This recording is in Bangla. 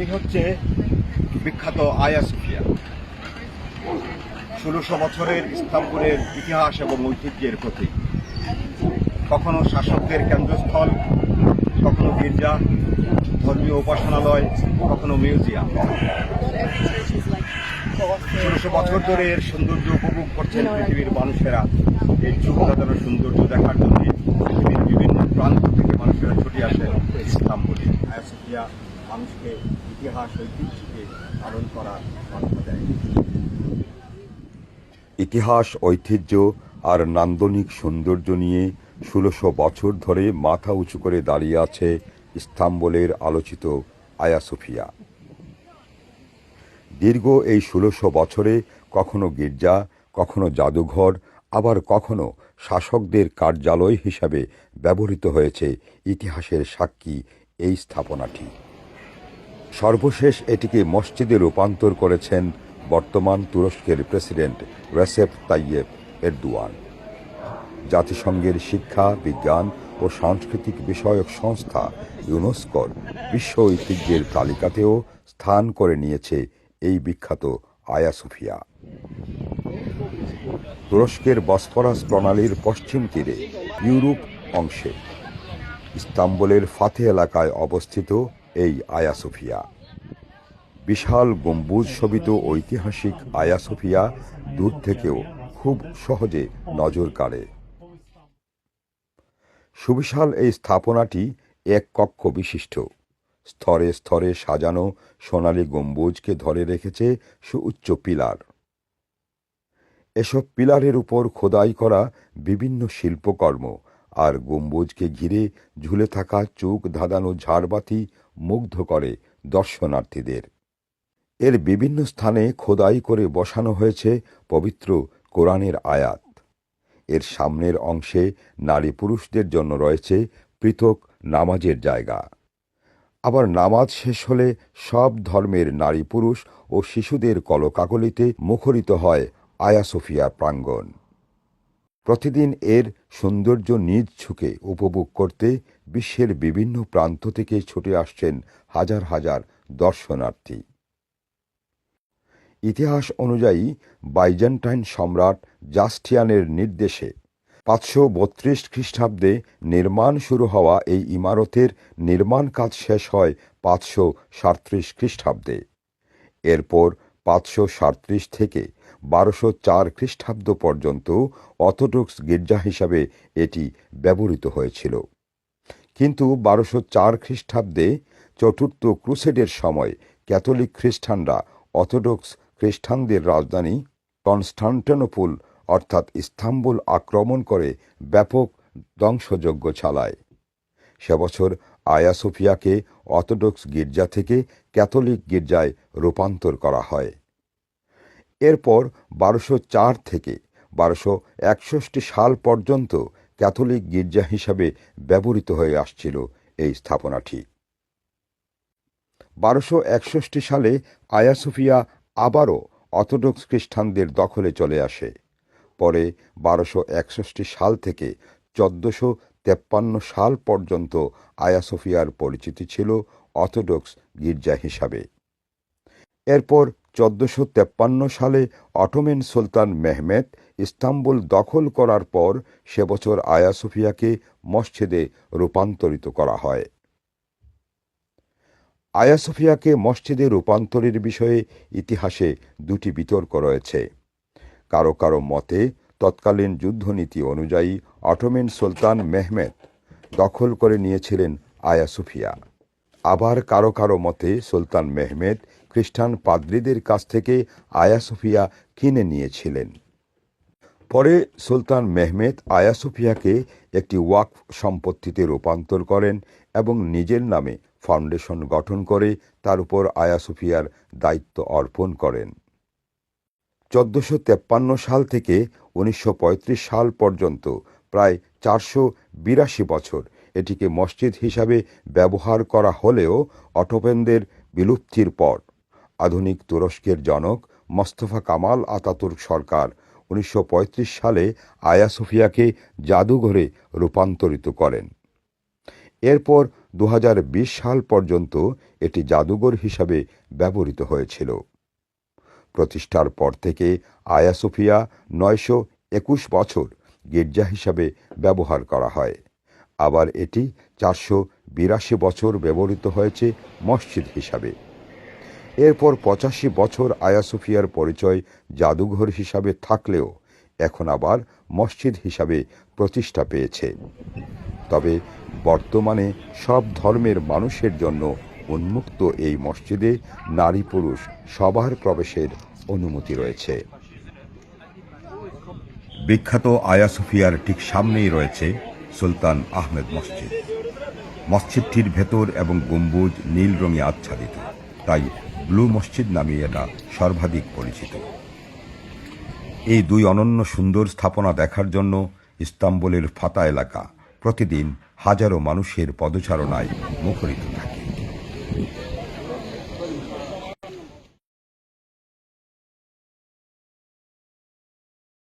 এই হচ্ছে বিখ্যাত আয়া সুফিয়া ষোলোশো বছরের ইস্তাম্বুলের ইতিহাস এবং ঐতিহ্যের প্রতীক। কখনো শাসকদের কেন্দ্রস্থল, কখনো গির্জা, ধর্মীয় উপাসনালয়, কখনো মিউজিয়াম। ষোলোশো বছর ধরে এর সৌন্দর্য উপভোগ করছেন পৃথিবীর মানুষেরা। এই চোখদাতার সৌন্দর্য দেখার জন্য পৃথিবীর বিভিন্ন প্রান্ত থেকে মানুষেরা ছুটে আসেন ইস্তাম্বুলে। আয়া সুফিয়া মানুষকে ইতিহাস, ঐতিহ্যকে পালন করার বার্তা দেয়। ইতিহাস, ঐতিহ্য আর নান্দনিক সৌন্দর্য নিয়ে ষোলোশো বছর ধরে মাথা উঁচু করে দাঁড়িয়ে আছে ইস্তাম্বুলের আলোচিত আয়া সোফিয়া। দীর্ঘ এই ষোলোশো বছরে কখনো গির্জা, কখনো জাদুঘর, আবার কখনো শাসকদের কার্যালয় হিসাবে ব্যবহৃত হয়েছে ইতিহাসের সাক্ষী এই স্থাপনাটি। সর্বশেষ এটিকে মসজিদে রূপান্তর করেছেন বর্তমান তুরস্কের প্রেসিডেন্ট রেসেপ তাইয়েব এরদুয়ান। জাতিসংঘের শিক্ষা, বিজ্ঞান ও সাংস্কৃতিক বিষয়ক সংস্থা ইউনেস্কোর বিশ্ব ঐতিহ্যের তালিকাতেও স্থান করে নিয়েছে এই বিখ্যাত আয়া সুফিয়া তুরস্কের বসফরাস প্রণালীর পশ্চিম তীরে ইউরোপ অংশে, ইস্তাম্বুলের ফাতে এলাকায় অবস্থিত এই আয়া সোফিয়া। বিশাল গম্বুজ শোভিত ঐতিহাসিক আয়া সোফিয়া দূর থেকেও খুব সহজে নজর কাড়ে। সুবিশাল এই স্থাপনাটি এক কক্ষ বিশিষ্ট। স্তরে স্তরে সাজানো সোনালী গম্বুজকে ধরে রেখেছে সুউচ্চ পিলার। এসব পিলারের উপর খোদাই করা বিভিন্ন শিল্পকর্ম আর গম্বুজকে ঘিরে ঝুলে থাকা চোখ ধাঁধানো ঝাড়বাতি মুগ্ধ করে দর্শনার্থীদের। এর বিভিন্ন স্থানে খোদাই করে বসানো হয়েছে পবিত্র কোরআনের আয়াত। এর সামনের অংশে নারী পুরুষদের জন্য রয়েছে পৃথক নামাজের জায়গা। আবার নামাজ শেষ হলে সব ধর্মের নারী পুরুষ ও শিশুদের কলকাকলিতে মুখরিত হয় আয়া সোফিয়া প্রাঙ্গণ। প্রতিদিন এর সৌন্দর্য নিজ ঝুঁকে উপভোগ করতে বিশ্বের বিভিন্ন প্রান্ত থেকে ছুটে আসছেন হাজার হাজার দর্শনার্থী। ইতিহাস অনুযায়ী বাইজেন্টাইন সম্রাট জাস্টিয়ানের নির্দেশে পাঁচশো বত্রিশ খ্রিস্টাব্দে নির্মাণ শুরু হওয়া এই ইমারতের নির্মাণ কাজ শেষ হয় পাঁচশো সাঁত্রিশ খ্রিস্টাব্দে। এরপর পাঁচশো সাঁত্রিশ থেকে বারোশো চার খ্রিস্টাব্দ পর্যন্ত অর্থোডক্স গির্জা হিসাবে এটি ব্যবহৃত হয়েছিল। কিন্তু বারোশো চার খ্রিস্টাব্দে চতুর্থ ক্রুসেডের সময় ক্যাথলিক খ্রিস্টানরা অর্থোডক্স খ্রিস্টানদের রাজধানী কনস্টান্টিনোপল, অর্থাৎ ইস্তাম্বুল, আক্রমণ করে ব্যাপক ধ্বংসযজ্ঞ চালায়। সে বছর আয়া সোফিয়াকে অর্থোডক্স গির্জা থেকে ক্যাথলিক গির্জায় রূপান্তর করা হয়। এরপর বারোশো চার থেকে বারোশো একষষ্টি সাল পর্যন্ত ক্যাথলিক গির্জা হিসাবে ব্যবহৃত হয়ে আসছিল এই স্থাপনাটি। বারোশো একষষ্টি সালে আয়া সোফিয়া আবারও অর্থোডক্স খ্রিস্টানদের দখলে চলে আসে। পরে বারোশো একষষ্টি সাল থেকে চোদ্দশো তেপ্পান্ন সাল পর্যন্ত আয়াসোফিয়ার পরিচিতি ছিল অর্থোডক্স গির্জা হিসাবে। এরপর চোদ্দশো তেপ্পান্ন সালে অটোমেন সুলতান মেহমেদ ইস্তাম্বুল দখল করার পর সে বছর আয়া সোফিয়াকে মসজিদে রূপান্তরিত করা হয়। আয়া সোফিয়াকে মসজিদে রূপান্তরের বিষয়ে ইতিহাসে দুটি বিতর্ক রয়েছে। কারও কারও মতে, তৎকালীন যুদ্ধনীতি অনুযায়ী অটোমেন সুলতান মেহমেদ দখল করে নিয়েছিলেন আয়া সুফিয়া। আবার কারও কারও মতে, সুলতান মেহমেদ খ্রিস্টান পাদ্রীদের কাছ থেকে আয়া সুফিয়া কিনে নিয়েছিলেন। পরে সুলতান মেহমেদ আয়া সুফিয়াকে একটি ওয়াকফ সম্পত্তিতে রূপান্তর করেন এবং নিজের নামে ফাউন্ডেশন গঠন করে তার উপর আয়া সুফিয়ার দায়িত্ব অর্পণ করেন। চোদ্দশো তেপ্পান্ন সাল থেকে উনিশশো পঁয়ত্রিশ সাল পর্যন্ত প্রায় চারশো বিরাশি বছর এটিকে মসজিদ হিসাবে ব্যবহার করা হলেও অটোপেনদের বিলুপ্তির পর আধুনিক তুরস্কের জনক মোস্তফা কামাল আতাতুর্ক সরকার উনিশশো পঁয়ত্রিশ সালে আয়া সোফিয়াকে জাদুঘরে রূপান্তরিত করেন। এরপর দু হাজার বিশ সাল পর্যন্ত এটি জাদুঘর হিসাবে ব্যবহৃত হয়েছিল। প্রতিষ্ঠার পর থেকে আয়া সোফিয়া নয়শো একুশ বছর গির্জা হিসাবে ব্যবহার করা হয়। আবার এটি চারশো বিরাশি বছর ব্যবহৃত হয়েছে মসজিদ হিসাবে। এরপর পঁচাশি বছর আয়া সোফিয়ার পরিচয় জাদুঘর হিসাবে থাকলেও এখন আবার মসজিদ হিসাবে প্রতিষ্ঠা পেয়েছে। তবে বর্তমানে সব ধর্মের মানুষের জন্য উন্মুক্ত এই মসজিদে নারী পুরুষ সবার প্রবেশের অনুমতি রয়েছে। বিখ্যাত আয়া সোফিয়ার ঠিক সামনেই রয়েছে সুলতান আহমেদ মসজিদ। মসজিদটির ভেতর এবং গম্বুজ নীল রঙে আচ্ছাদিত, তাই ব্লু মসজিদ নামে এটা সর্বাধিক পরিচিত। এই দুই অনন্য সুন্দর স্থাপনা দেখার জন্য ইস্তাম্বুলের ফাতা এলাকা প্রতিদিন হাজারো মানুষের পদচারণায় মুখরিত থাকে।